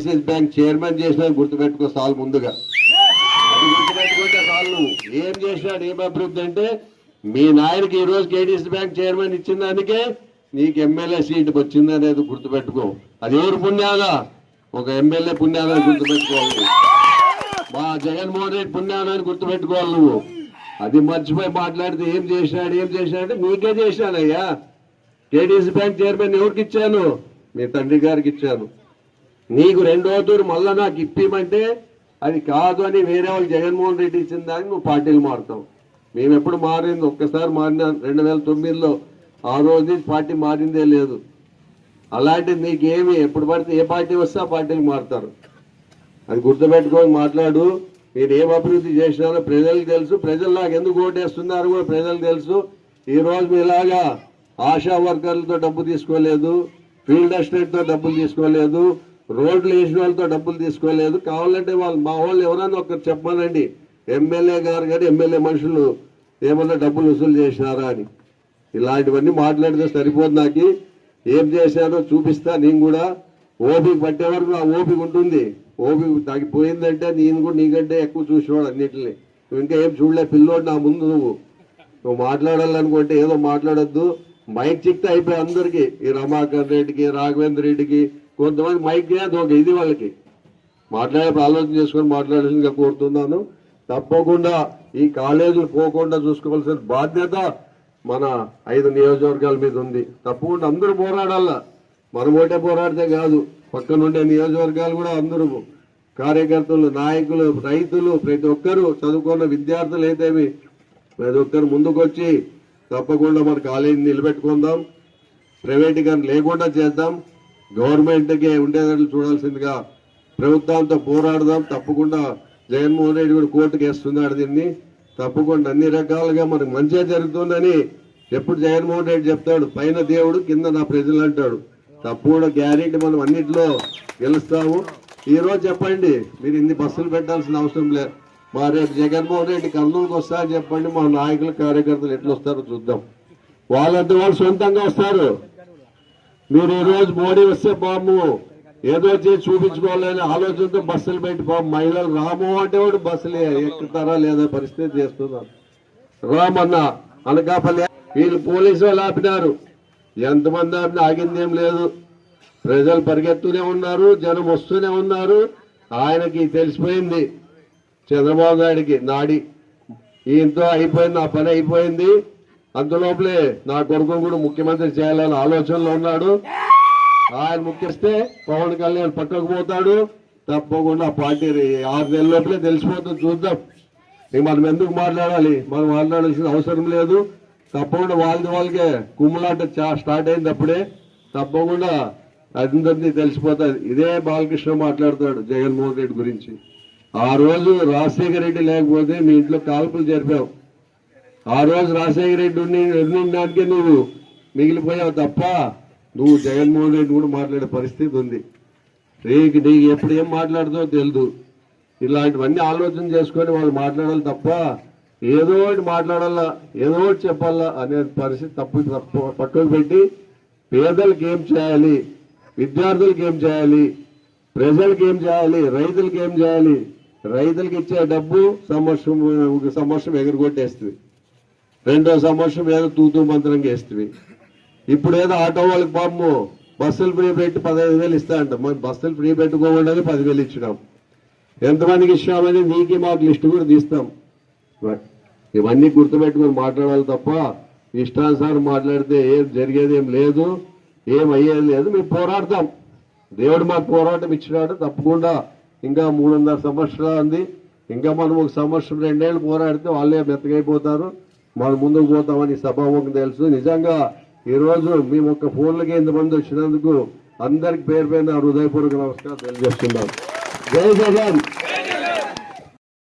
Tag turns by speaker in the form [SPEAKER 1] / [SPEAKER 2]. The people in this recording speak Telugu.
[SPEAKER 1] కేడిసిఎస్ బ్యాంక్ చైర్మన్ చేసినా గుర్తుపెట్టుకో సాల్ ముందుగా. అది గుర్తుపెట్టుకుంటే చాలు నువ్వు. ఏం చేసినాడు ఏం అభివృద్ధి అంటే మీ నాయనకి ఈ రోజు కేడిఎస్ బ్యాంక్ చైర్మన్ ఇచ్చిన దానికే నీకు ఎమ్మెల్యే సీట్ వచ్చింది అనేది గుర్తుపెట్టుకో. అది ఎవరు పుణ్యాదా ఒక ఎమ్మెల్యే పుణ్యాలని గుర్తుపెట్టుకోవాలి. మా జగన్మోహన్ రెడ్డి పుణ్యాలని గుర్తుపెట్టుకోవాలి నువ్వు. అది మర్చిపోయి మాట్లాడితే ఏం చేసినాడు ఏం చేసినాడు? నీకే చేశానయ్యా కేడీఎస్ బ్యాంక్ చైర్మన్ ఎవరికి ఇచ్చాను? మీ తండ్రి గారికి ఇచ్చాను. నీకు రెండో తూరు మళ్ళా నాకు ఇప్పిమంటే అది కాదు అని వేరే వాళ్ళు జగన్మోహన్ రెడ్డి ఇచ్చిన దానికి నువ్వు పార్టీలు మారుతావు. మేము ఎప్పుడు మారింది? ఒక్కసారి మారిన రెండు వేల తొమ్మిదిలో ఆ రోజు నుంచి పార్టీ మారిందే లేదు. అలాంటిది నీకేమి? ఎప్పుడు పడితే ఏ పార్టీ వస్తే ఆ పార్టీలు మారుతారు. అది గుర్తుపెట్టుకొని మాట్లాడు. మీరు ఏం అభివృద్ధి చేసినారో ప్రజలకు తెలుసు. ప్రజలు నాకు ఎందుకు ఓటేస్తున్నారు కూడా ప్రజలకు తెలుసు. ఈ రోజు మీలాగా ఆశా వర్కర్లతో డబ్బు తీసుకోలేదు ఫీల్డ్ అసిస్టెంట్తో డబ్బులు తీసుకోలేదు రోడ్లు వేసిన వాళ్ళతో డబ్బులు తీసుకోలేదు. కావాలంటే వాళ్ళు మా వాళ్ళు ఎవరైనా ఒకరు చెప్పమనండి ఎమ్మెల్యే గారు కానీ ఎమ్మెల్యే మనుషులు ఏమన్నా డబ్బులు వసూలు చేసినారా అని. ఇలాంటివన్నీ మాట్లాడితే సరిపోదు నాకు. ఏం చేశారో చూపిస్తా నేను కూడా. ఓపిక పట్టే వరకు ఆ ఓపిక ఉంటుంది. ఓపిక తగ్గిపోయిందంటే నేను కూడా నీకంటే ఎక్కువ చూసేవాడు అన్నిటిని. నువ్వు ఇంకా ఏం చూడలే పిల్లోడు నా ముందు నువ్వు. నువ్వు మాట్లాడాలనుకుంటే ఏదో మాట్లాడొద్దు. మైక్ చిక్తే అయిపోయి అందరికి. ఈ రమాకర్ రెడ్డికి రాఘవేంద్ర రెడ్డికి కొంతమంది మైక్ అది ఒక ఇది వాళ్ళకి. మాట్లాడే ఆలోచన చేసుకొని మాట్లాడాల్సిందిగా కోరుతున్నాను. తప్పకుండా ఈ కాలేజీలు పోకుండా చూసుకోవాల్సిన బాధ్యత మన ఐదు నియోజకవర్గాల మీద ఉంది. తప్పకుండా అందరూ పోరాడాల? మనం ఒకటే పోరాడితే కాదు. పక్కనుండే నియోజకవర్గాలు కూడా అందరూ కార్యకర్తలు నాయకులు రైతులు ప్రతి ఒక్కరూ చదువుకున్న విద్యార్థులు అయితేవి ప్రతి ఒక్కరు ముందుకొచ్చి తప్పకుండా మన కాలేజీని నిలబెట్టుకుందాం. ప్రైవేటీకరణ లేకుండా చేద్దాం. గవర్నమెంట్కి ఉండేటట్లు చూడాల్సిందిగా ప్రభుత్వంతో పోరాడదాం. తప్పకుండా జగన్మోహన్ రెడ్డి కూడా కోర్టుకు వేస్తున్నాడు దీన్ని. తప్పకుండా అన్ని రకాలుగా మనకు మంచిగా జరుగుతుందని ఎప్పుడు జగన్మోహన్ రెడ్డి చెప్తాడు. పైన దేవుడు కింద నా ప్రజలు అంటాడు. తప్పకుండా గ్యారెంటీ మనం అన్నిట్లో గెలుస్తాము. ఈరోజు చెప్పండి మీరు ఇన్ని బస్సులు పెట్టాల్సిన అవసరం లేదు మా రేపు జగన్మోహన్ రెడ్డి కర్నూలుకి వస్తారని చెప్పండి. మా నాయకులు కార్యకర్తలు ఎట్లా వస్తారో చూద్దాం. వాళ్ళంతా వాళ్ళు సొంతంగా వస్తారు. మీరు ఈ రోజు మోడీ వస్తే బాబు ఏదో చేసి చూపించుకోవాలనే ఆలోచనతో బస్సులు పెట్టి బాబు మహిళలు రాము అంటే వాడు బస్సులు ఎక్కుతారా లేదా పరిస్థితి చేస్తున్నారు. రామన్న అనకాపల్లి వీళ్ళు పోలీసు వాళ్ళు ఆపినారు. ఎంతమంది ఆపినా ఆగిందేం లేదు. ప్రజలు పరిగెత్తూనే ఉన్నారు జనం వస్తూనే ఉన్నారు. ఆయనకి తెలిసిపోయింది చంద్రబాబు నాయుడికి నాడి. ఈయంతో అయిపోయింది ఆ పని అయిపోయింది. అంతలోపలే నా కొడుకు కూడా ముఖ్యమంత్రి చేయాలని ఆలోచనలో ఉన్నాడు. ఆయన ముఖ్యస్తే పవన్ కళ్యాణ్ పక్కకు పోతాడు. తప్పకుండా పార్టీ ఆరు నెలల లోపలే తెలిసిపోతుంది చూద్దాం. ఇక మనం ఎందుకు మాట్లాడాలి? మనం మాట్లాడాల్సిన అవసరం లేదు. తప్పకుండా వాళ్ళది వాళ్ళకే కుమ్మలాట స్టార్ట్ అయింది అప్పుడే. తప్పకుండా అందరినీ తెలిసిపోతుంది. ఇదే బాలకృష్ణ మాట్లాడతాడు జగన్మోహన్ రెడ్డి గురించి. ఆ రోజు రాజశేఖర రెడ్డి లేకపోతే మీ ఇంట్లో కాల్పులు జరిపావు. ఆ రోజు రాజశేఖర రెడ్డి ఉండి ఉండడానికి నువ్వు మిగిలిపోయావు తప్ప నువ్వు జగన్మోహన్ రెడ్డి కూడా మాట్లాడే పరిస్థితి ఉంది. నీకు నీకు ఎప్పుడు ఏం మాట్లాడుతో తెలియదు ఇలాంటివన్నీ ఆలోచన చేసుకొని వాళ్ళు మాట్లాడాలి తప్ప ఏదో ఒకటి మాట్లాడాలా ఏదో ఒకటి చెప్పాలా అనే పరిస్థితి తప్పు తప్పు పక్కకు పెట్టి పేదలకు ఏం చేయాలి విద్యార్థులకు ఏం చేయాలి ప్రజలకు ఏం చేయాలి రైతులకు ఏం చేయాలి రైతులకు ఇచ్చే డబ్బు సంవత్సరం సంవత్సరం ఎగరగొట్టేస్తుంది. రెండో సంవత్సరం ఏదో తూతూ మంత్రం వేస్తుంది ఇప్పుడు ఏదో ఆటో వాళ్ళకి పాపము బస్సులు ఫ్రీ పెట్టి పదహైదు వేలు ఇస్తా అంట. మరి బస్సులు ఫ్రీ పెట్టుకోకుండా పదివేలు ఇచ్చినాం. ఎంతమందికి ఇచ్చామని నీకు మాకు లిస్టు కూడా తీస్తాం. ఇవన్నీ గుర్తుపెట్టుకుని మాట్లాడాలి తప్ప ఇష్టానుసారం మాట్లాడితే ఏం జరిగేది ఏం లేదు ఏం అయ్యేది లేదు. మేము పోరాడతాం. దేవుడు మాకు పోరాటం ఇచ్చినాడు. తప్పకుండా ఇంకా మూడున్నర సంవత్సరాలు ఉంది. ఇంకా మనం ఒక సంవత్సరం రెండేళ్ళు పోరాడితే వాళ్ళే మెత్తగైపోతారు మనం ముందుకు పోతామని సభాముఖం తెలుసు. నిజంగా ఈ రోజు మేము ఒక ఫోన్లకి ఎంతమంది వచ్చినందుకు అందరికి పేరు పైన హృదయపూర్వక నమస్కారం తెలియజేస్తున్నాం. జై జగన్!